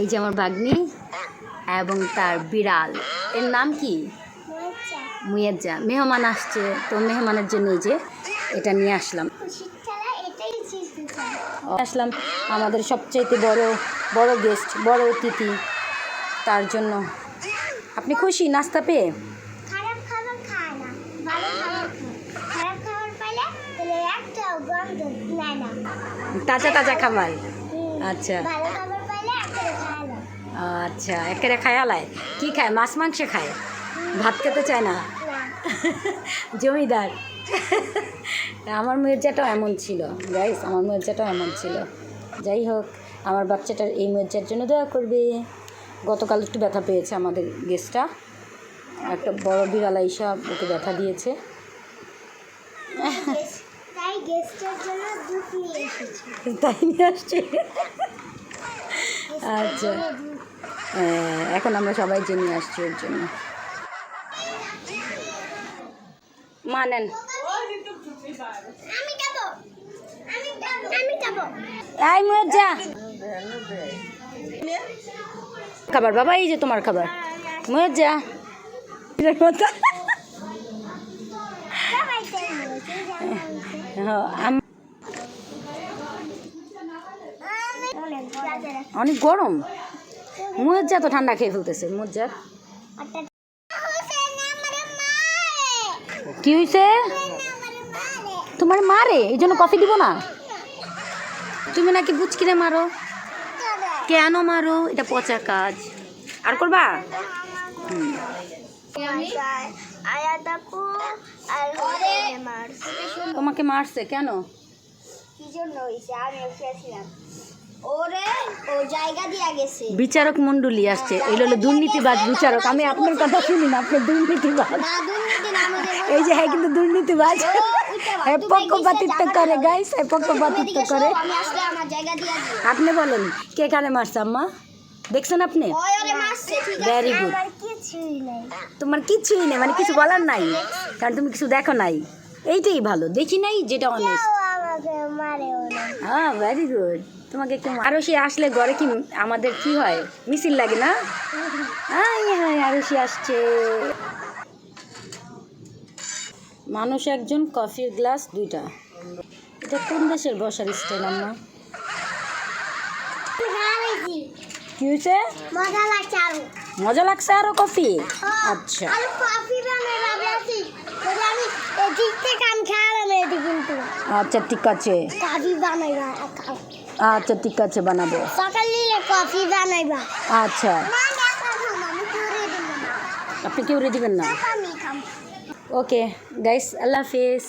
এই যে আমার বাগ্নি এবং তার বিড়াল। এর নাম কি? মুয়েজ্জা। মেহমান আসছে তো মেহমানের জন্য এই যে এটা নিয়ে আসলাম। আসলাম আমাদের সবচাইতে বড় বড় গেস্ট বড় অতিথি তার জন্য। আপনি খুশি? নাস্তা পেয়ে? তাজা তাজা খাবার। আচ্ছা। আচ্ছা একেবারে খায়ালায় কি খায়? মাছ মাংস খায়? ভাত খেতে চায় না? জমিদার। আমার মির্জাটাও এমন ছিল গাইস আমার মির্জাটাও এমন ছিল। যাই হোক আমার বাচ্চাটার এই মির্জার জন্য দয়া করবে। গতকাল একটু ব্যথা পেয়েছে আমাদের গেস্টটা একটা বড় বিড়াল আইসা ওকে ব্যথা দিয়েছে। তাই নিয়ে আসছে? আচ্ছা। এখন আমরা সবাই জেনে আসছি ওর জন্য। মানেন খাবার বাবা এই যে তোমার খাবার। মজা। সবাই তাই বলেছে, জানো বলেছে। আম- অনেক গরম। মজ্জা তো ঠান্ডা খেয়ে ফেলতেছে, মজ্জার। কি হয়েছে তোমার মারে, এই জন্য কফি দিব না? তুমি নাকি বুচকিরে মারো? কেন মারো? এটা পচা কাজ। আর করবা? তোমাকে মারছে, কেন? কি জন্য হইছে? আমি বিচারক মন্ডলী আসছে। এই হলো দুর্নীতিবাজ বিচারক। আমি আপনার কথা শুনি না আপনি দুর্নীতিবাজ। না দুর্নীতি না আমাদের এই যে হ্যাঁ কিন্তু দুর্নীতিবাজ। হ্যাঁ পক্ষপাতিত্ব করে গাইস হ্যাঁ পক্ষপাতিত্ব করে। আমি আসলে আমার জায়গা দিয়া দিও আপনি বলেন কে কারে মারছে আম্মা? দেখছেন আপনি? কিছুই নাই। তোমার কিছুই নেই মানে কিছু বলার নাই। কারণ তুমি কিছু দেখো নাই। এইটাই ভালো দেখি নাই যেটা না। হ্যাঁ ভেরি গুড তোমাকে কেউ আরও সে আসলে ঘরে কি আমাদের কি হয়? মিছিল লাগে না? আই হাই আরও সে আসছে। মানুষ একজন কফির গ্লাস দুইটা। এটা কোন দেশের বসার স্টাইল হারাইছি কি হয়েছে? মজা লাগছে আরও। মজা লাগছে আরও কফি? আচ্ছা। আর এটি কিন্তু। আচ্ছা ঠিক আছে। আচ্ছা ঠিক আছে বানাবো। সকালে কফি বানাইবা। আচ্ছা। আপনি কেউ রে দিবেন না? ওকে গাইস আল্লাহ হাফিজ।